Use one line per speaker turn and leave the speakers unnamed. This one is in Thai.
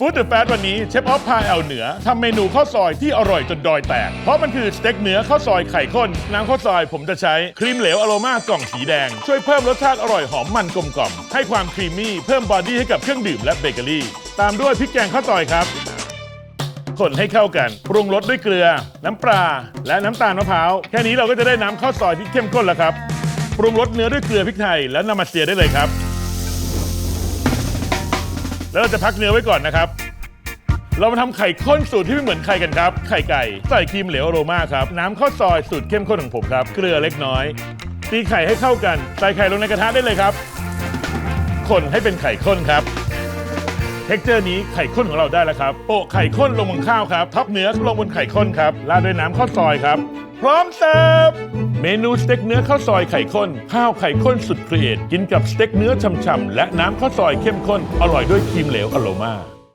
ฟู้ดเดอะแฟตวันนี้เชฟออฟพาแอลเหนือทำเมนูข้าวซอยที่อร่อยจนดอยแตก เพราะมันคือสเต็กเนื้อข้าวซอยไข่ข้น น้ำข้าวซอยผมจะใช้ ครีมเหลวอโรมากล่องสีแดง ช่วยเพิ่มรสชาติอร่อยหอมมันกลมกล่อม ให้ความครีมมี่เพิ่มบอดี้ให้กับเครื่องดื่มและเบเกอรี่ ตามด้วยพริกแกงข้าวซอยครับคนให้เข้ากัน ปรุงรสด้วยเกลือ น้ำปลาและน้ำตาลมะพร้าวแค่นี้เราก็จะได้น้ำข้าวซอยที่เข้มข้นแล้วครับปรุงรสเนื้อด้วยเกลือพริกไทยและนำมาเสียได้เลยครับ แล้วเราจะพักเนื้อไว้ก่อนนะครับ เรามาทำไข่ข้นสูตรที่ไม่เหมือนใครกันครับ ไข่ไก่ใส่ครีมเหลวอโรมาครับ น้ำข้าวซอยสูตรเข้มข้นของผมครับ เกลือเล็กน้อย ตีไข่ให้เข้ากัน ใส่ไข่ลงในกระทะได้เลยครับ คนให้เป็นไข่ข้นครับ เท็กเจอร์นี้ไข่ข้นของเราได้แล้วครับ โปะไข่ข้นลงบนข้าวครับ ทับเนื้อลงบนไข่ข้นครับ ราดด้วยน้ำข้าวซอยครับ พร้อมเสิร์ฟ เมนูสเต็กเนื้อข้าวซอยไข่ข้น ข้าวไข่ข้นสุดครีเอทกินกับสเต็กเนื้อฉ่ำๆและน้ำข้าวซอยเข้มข้นอร่อยด้วยครีมเหลวอโลมา